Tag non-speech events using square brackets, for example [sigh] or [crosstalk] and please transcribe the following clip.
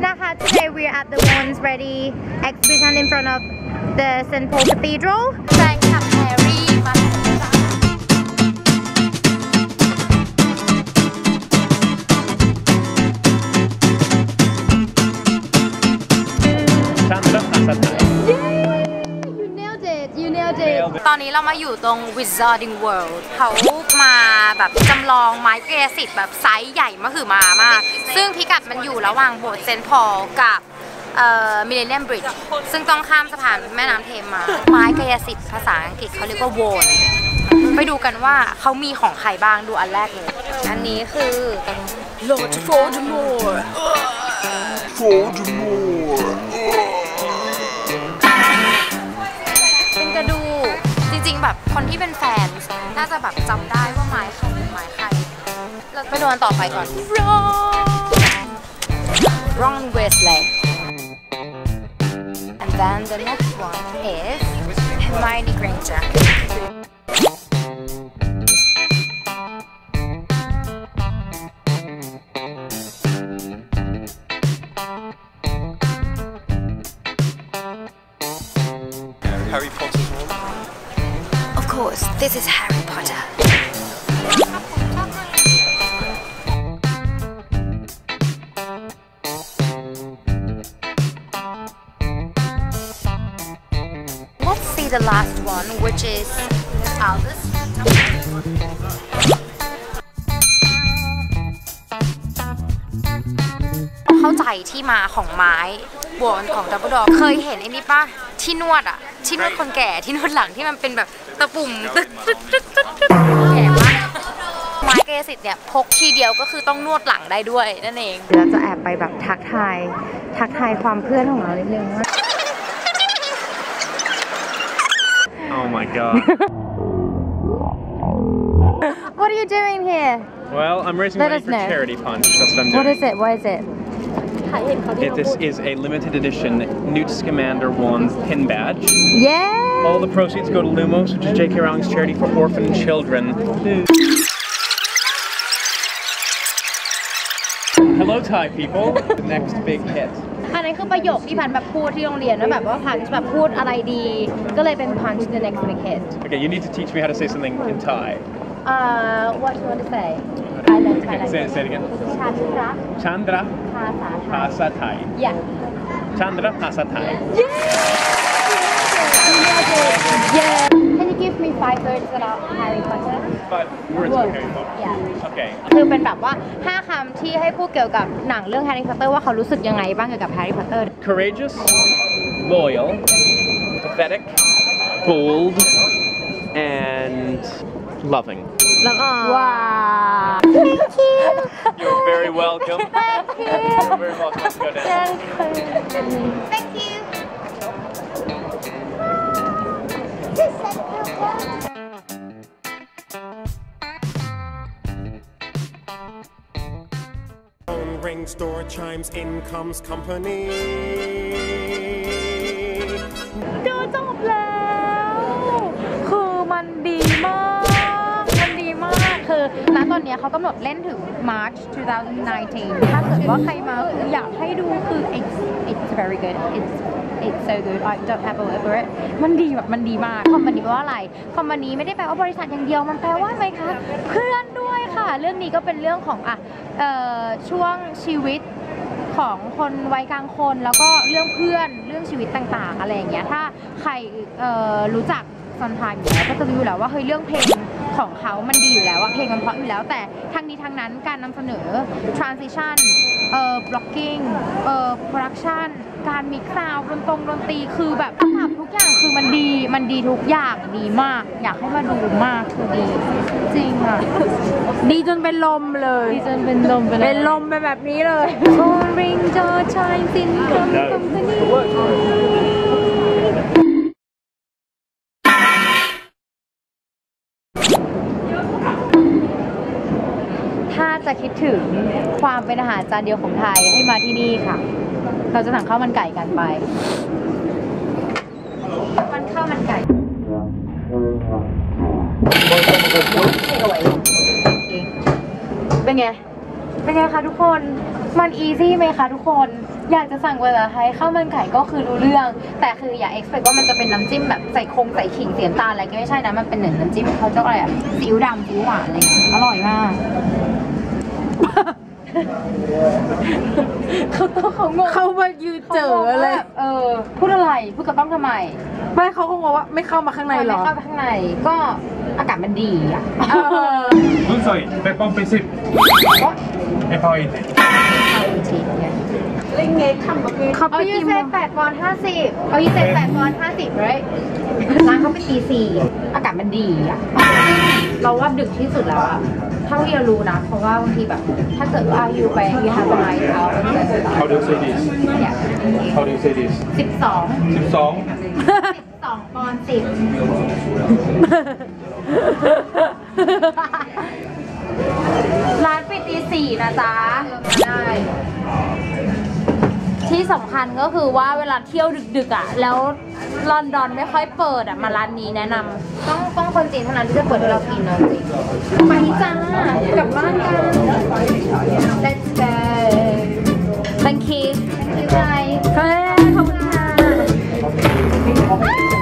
Naha, today we are at the ones Ready exhibition in front of the St. Paul Cathedral. อนนี้เรามาอยู่ตรง Wizarding World เขามาแบบจำลองไม้กายสิทธิ์แบบไซส์ใหญ่มหึมามาก ซึ่งพิกัดมันอยู่ระหว่างโบสถ์เซนต์พอลกับมิเลเนียมบริดจ์ซึ่งต้องข้ามสะพานแม่น้ำเทมมา ไม้กายสิทธิ์ภาษาอังกฤษเขาเรียกว่าโวนไปดูกันว่าเขามีของใครบ้างดูอันแรกเลย อันนี้คือ Lord Voldemort เแบบคนที่เป็นแฟน น่าจะแบบจำได้ว่าไม้ใครเป็นไม้ใครเราไปดูอันต่อไปก่อน Wrong Weasley and then the next one is Hermione Granger this is Harry Potter Let's see the last one, which is Albus. เข้าใจที่มาของไม้ โวนของดับเบิลดอเคยเห็นไอ้นี่ปะที่นวดอะที่นวดคนแก่ที่นวดหลังที่มันเป็นแบบตะปุ่มตึกตึกตึกตึกตึกแก่มากไม้กายสิทธิ์เนี่ยพกทีเดียวก็คือต้องนวดหลังได้ด้วยนั่นเองเดี๋ยวเราจะแอบไปแบบทักทายทักทายความเพื่อนของเรานิดนึงว่า Oh my god. What are you doing here well, I'm raising Let money us for know. Charity Punch. That's what I'm doing. What is it What is it It- this is a limited edition Newt Scamander 1 pin badge. Yeah All the proceeds go to Lumos, which is J.K. Rowling's charity for orphan children. Hello, Thai people. The [laughs] next big hit. อันนี้คือประโยคที่พันแบบพูดที่โรงเรียนว่าแบบว่าพันแบบพูดอะไรดี ก็เลยเป็น punch the next big hit Okay, you need to teach me how to say something in Thai. uh what you want to say I learned Thai Okay, say, say it again. ชันรัก Chandra ภาษาไทย Pasa Thai. yeah Chandra Pasa Thai. yeah can you give me five words about Harry Potter But words Words. for Harry Potter. yeah Okay. คือเป็นแบบว่า 5 คำที่ให้พูดเกี่ยวกับหนังเรื่องแฮร์รี่พอตเตอร์ว่าเขารู้สึกยังไงบ้างเกี่ยวกับแฮร์รี่พอตเตอร์ Courageous, loyal, pathetic, bold, and loving. แล้วก็ว้าว thank you You're very welcome. thank you [laughs] You're very welcome. Let's go down. thank you Phone rings, door chimes, in comes company. ดูจบแล้ว คือมันดีมาก มันดีมาก คือ ณตอนนี้เขากำหนดเล่นถึง March 2019 ถ้าเกิดว่าใครมาคืออยากให้ดูคือ it's it's very good it's it's so good I don't have a word for it มันดีแบบมันดีมากคอมมานีแปลว่าอะไรคอมมานีไม่ได้แปลว่าบริษัทอย่างเดียวมันแปลว่าอะไรคะเพื่อนด้วยค่ะ เรื่องนี้ก็เป็นเรื่องของอะช่วงชีวิตของคนวัยกลางคนแล้วก็เรื่องเพื่อนเรื่องชีวิตต่างๆ อะไรอย่างเงี้ยถ้าใครรู้จักซอนไทม์อยู่แล้วก็จะรู้อยู่แล้วว่าเฮ้ยเรื่องเพลง ของเขามันดีอยู่แล้วว่าเพลงมันเพราะอยู่แล้ว แต่ทั้งนี้ทั้งนั้นการนำเสนอ transition เอ่อ blocking เอ่อ production การมิกซ์ซาวดนตรงดนตรีคือแบบอับทุกอย่างคือมันดีมันดีทุกอย่างดีมาก อยากให้มาดูมากคือดี จริงอะดีจนเป็นลมเลยดีจนเป็นลมไปเลยเป็นลมไปแบบนี้เลย Phone ring door chimes in come company จะคิดถึงความเป็นอาหารจานเดียวของไทยให้มาที่นี่ค่ะ เราจะสั่งข้าวมันไก่กันไปมันข้าวมันไก่เป็นไง เป็นไงคะทุกคน มันอีซี่ไหมคะทุกคน อยากจะสั่งภาษาไทยข้าวมันไก่ก็คือรู้เรื่อง แต่คืออย่า expect ว่ามันจะเป็นน้ำจิ้มแบบใส่คงใส่ขิงเสียน้ำตาลอะไรก็ไม่ใช่นะ มันเป็นเหมือนน้ำจิ้มเขาเรียกว่าอะไรอะซีอิ๊วดำซีอิ๊วหวานอะไรอย่างเงี้ยอร่อยมาก เขาต้องเขางง เขามายืนเจอเลย ขางงว่าแบบเออ พูดอะไร พูดกับต้องทำไม ไม่เขาคงบอกว่าไม่เข้ามาข้างในหรอ ไม่เข้าไปข้างใน ก็อากาศมันดีอ่ะ เออ 문서이 백번 빼십 에파이트 เขา เอา ไป ยู กิน เซแปดปอนห้าสิบเอายูเซแปดปอนห้าสิบเลยร้านเขาไปตีสี่อากาศมันดีอ่ะ เราว่าดึกที่สุดแล้วอะ เท่าที่เรารู้นะเพราะว่าบางทีแบบถ้าเกิดว่าอยู่ไปยูฮาร์ดไลท์เอา How do you say this? เนี่ย How do you say this? สิบสอง12สิบสองปอนด์สิบร้านปิดตีสี่นะจ๊ะได้ ที่สำคัญก็คือว่าเวลาเที่ยวดึกๆอะ แล้วลอนดอนไม่ค่อยเปิดอะ มาร้านนี้แนะนำต้องต้องคนจีนเท่านั้นที่จะเปิดให้เรากินนะไปจ้ากลับบ้านกัน let's go thank you คืออะไร เฮ้ขอบคุณค่ะ